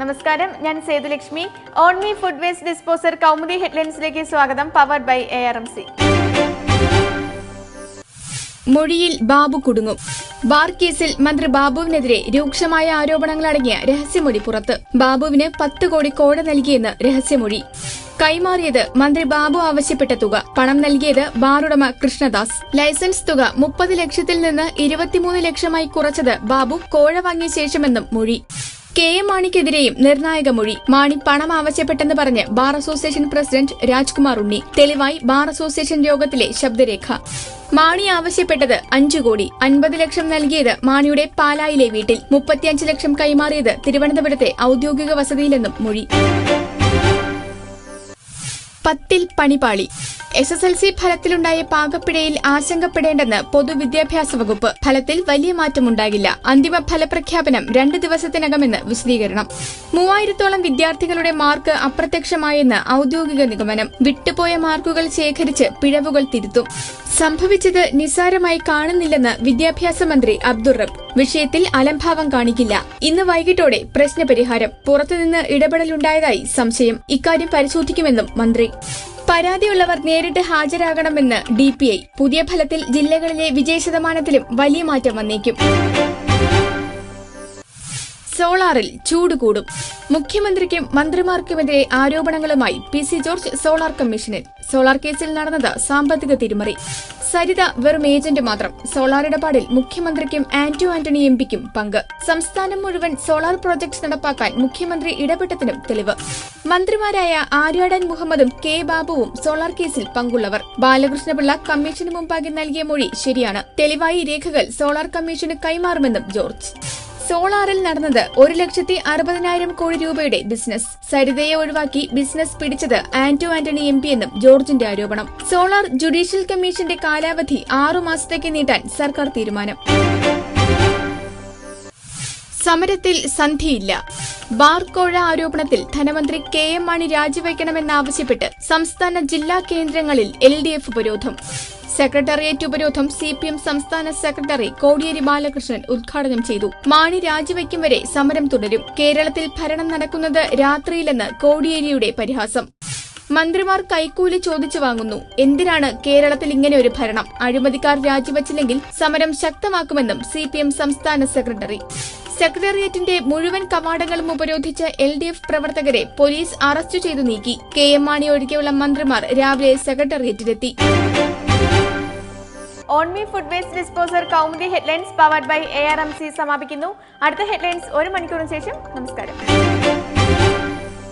നമസ്കാരം. ഞാൻ Sethulakshmi. Onmi food waste disposer Kaumudi ഹെഡ്ലൈൻസിലേക്ക് സ്വാഗതം powered by A R M C മൊഴിയിൽ ബാബു കുടുങ്ങും. ബാർ കേസിൽ മന്ത്രി ബാബുവിനെതിരെ രൂക്ഷമായ ആരോപണങ്ങളടങ്ങിയ രഹസ്യമൊഴി പുറത്ത്. ബാബുവിന് പത്ത് കോടി കോട നൽകിയെന്ന് രഹസ്യമൊഴി. കൈമാറിയത് മന്ത്രി ബാബു ആവശ്യപ്പെട്ട തുക. പണം നൽകിയത് ബാറുടമ കൃഷ്ണദാസ്. ലൈസൻസ് തുക മുപ്പത് ലക്ഷത്തിൽ നിന്ന് ഇരുപത്തിമൂന്ന് ലക്ഷമായി കുറച്ചത് ബാബു കോഴ വാങ്ങിയ ശേഷമെന്നും മൊഴി. കെ എം മാണിക്കെതിരെയും നിർണായക മൊഴി. മാണി പണം ആവശ്യപ്പെട്ടെന്ന് പറഞ്ഞ് bar association president Rajkumar Unni. തെളിവായി ബാർ അസോസിയേഷൻ യോഗത്തിലെ ശബ്ദരേഖ. മാണി ആവശ്യപ്പെട്ടത് അഞ്ചു കോടി. അൻപത് ലക്ഷം നൽകിയത് മാണിയുടെ പാലായിലെ വീട്ടിൽ. മുപ്പത്തിയഞ്ച് ലക്ഷം കൈമാറിയത് തിരുവനന്തപുരത്തെ ഔദ്യോഗിക വസതിയിലെന്നും മൊഴി. പത്തിൽ പണിപാളി. എസ് എസ് എൽ സി ഫലത്തിലുണ്ടായ പാകപ്പിഴയിൽ ആശങ്കപ്പെടേണ്ടെന്ന് പൊതുവിദ്യാഭ്യാസ വകുപ്പ്. ഫലത്തിൽ വലിയ മാറ്റമുണ്ടാകില്ല. അന്തിമ ഫലപ്രഖ്യാപനം രണ്ട് ദിവസത്തിനകമെന്ന് വിശദീകരണം. മൂവായിരത്തോളം വിദ്യാർത്ഥികളുടെ മാർക്ക് അപ്രത്യക്ഷമായെന്ന് ഔദ്യോഗിക നിഗമനം. വിട്ടുപോയ മാർക്കുകൾ ശേഖരിച്ച് പിഴവുകൾ തിരുത്തും. സംഭവിച്ചത് നിസ്സാരമായി കാണുന്നില്ലെന്ന് വിദ്യാഭ്യാസ മന്ത്രി അബ്ദുൾ റബ് വിഷയത്തിൽ അലംഭാവം കാണിക്കില്ല. ഇന്ന് വൈകിട്ടോടെ പ്രശ്നപരിഹാരം. പുറത്തുനിന്ന് ഇടപെടലുണ്ടായതായി സംശയം. ഇക്കാര്യം പരിശോധിക്കുമെന്നും മന്ത്രി. പരാതിയുള്ളവർ നേരിട്ട് ഹാജരാകണമെന്ന് ഡിപിഐ പുതിയ ഫലത്തിൽ ജില്ലകളിലെ വിജയശതമാനത്തിലും വലിയ മാറ്റം വന്നേക്കും. സോളാറിൽ ചൂട് കൂടും. മുഖ്യമന്ത്രിക്കും മന്ത്രിമാർക്കുമെതിരെ ആരോപണങ്ങളുമായി പി സി ജോർജ് സോളാർ കമ്മീഷനിൽ. സോളാർ കേസിൽ നടന്നത് സാമ്പത്തിക തിരിമറി. സരിത വെറും ഏജന്റ് മാത്രം. സോളാർ ഇടപാടിൽ മുഖ്യമന്ത്രിക്കും ആന്റോ ആന്റണി എം പിക്കും പങ്ക്. സംസ്ഥാനം മുഴുവൻ സോളാർ പ്രോജക്ട് നടപ്പാക്കാൻ മുഖ്യമന്ത്രി ഇടപെട്ടതിനും തെളിവ്. മന്ത്രിമാരായ ആര്യാടൻ മുഹമ്മദും കെ ബാബുവും സോളാർ കേസിൽ പങ്കുള്ളവർ. ബാലകൃഷ്ണപിള്ള കമ്മീഷന് മുമ്പാകെ നൽകിയ മൊഴി ശരിയാണ്. തെളിവായി രേഖകൾ സോളാർ കമ്മീഷന് കൈമാറുമെന്നും ജോർജ്. സോളാറിൽ നടന്നത് ഒരു ലക്ഷത്തി അറുപതിനായിരം കോടി രൂപയുടെ ബിസിനസ്. സരിതയെ ഒഴിവാക്കി ബിസിനസ് പിടിച്ചത് ആന്റോ ആന്റണി എം പി എന്നും ജോർജിന്റെ ആരോപണം. സോളാർ ജുഡീഷ്യൽ കമ്മീഷന്റെ കാലാവധി ആറു മാസത്തേക്ക് നീട്ടാൻ സർക്കാർ തീരുമാനം. സമരത്തിൽ സന്ധിയില്ല. ബാർ കോഴ ആരോപണത്തിൽ ധനമന്ത്രി കെ എം മാണി രാജിവെക്കണമെന്നാവശ്യപ്പെട്ട് സംസ്ഥാന ജില്ലാ കേന്ദ്രങ്ങളിൽ എൽ ഡി എഫ് ഉപരോധം. സെക്രട്ടേറിയറ്റ് ഉപരോധം സി പി എം സംസ്ഥാന സെക്രട്ടറി കോടിയേരി ബാലകൃഷ്ണൻ ഉദ്ഘാടനം ചെയ്തു. മാണി രാജിവെക്കും വരെ സമരം തുടരും. കേരളത്തിൽ ഭരണം നടക്കുന്നത് രാത്രിയിലെന്ന് കോടിയേരിയുടെ പരിഹാസം. മന്ത്രിമാർ കൈക്കൂലി ചോദിച്ചു വാങ്ങുന്നു. എന്തിനാണ് കേരളത്തിൽ ഇങ്ങനെ ഒരു ഭരണം? അഴിമതിക്കാർ രാജിവച്ചില്ലെങ്കിൽ സമരം ശക്തമാക്കുമെന്നും സി സംസ്ഥാന സെക്രട്ടറി. സെക്രട്ടേറിയറ്റിന്റെ മുഴുവൻ കവാടങ്ങളും ഉപരോധിച്ച എൽ ഡി എഫ് പ്രവർത്തകരെ പോലീസ് അറസ്റ്റ് ചെയ്തു നീക്കി. കെ എം മാണി ഒഴികെയുള്ള മന്ത്രിമാർ രാവിലെ സെക്രട്ടേറിയറ്റിലെത്തി. Onmi food waste disposer Kaumudi headlines powered by A R M C സമാപിക്കുന്നു. അടുത്ത ഹെഡ്ലൈൻസ് ഒരു മണിക്കൂറിന് ശേഷം. നമസ്കാരം.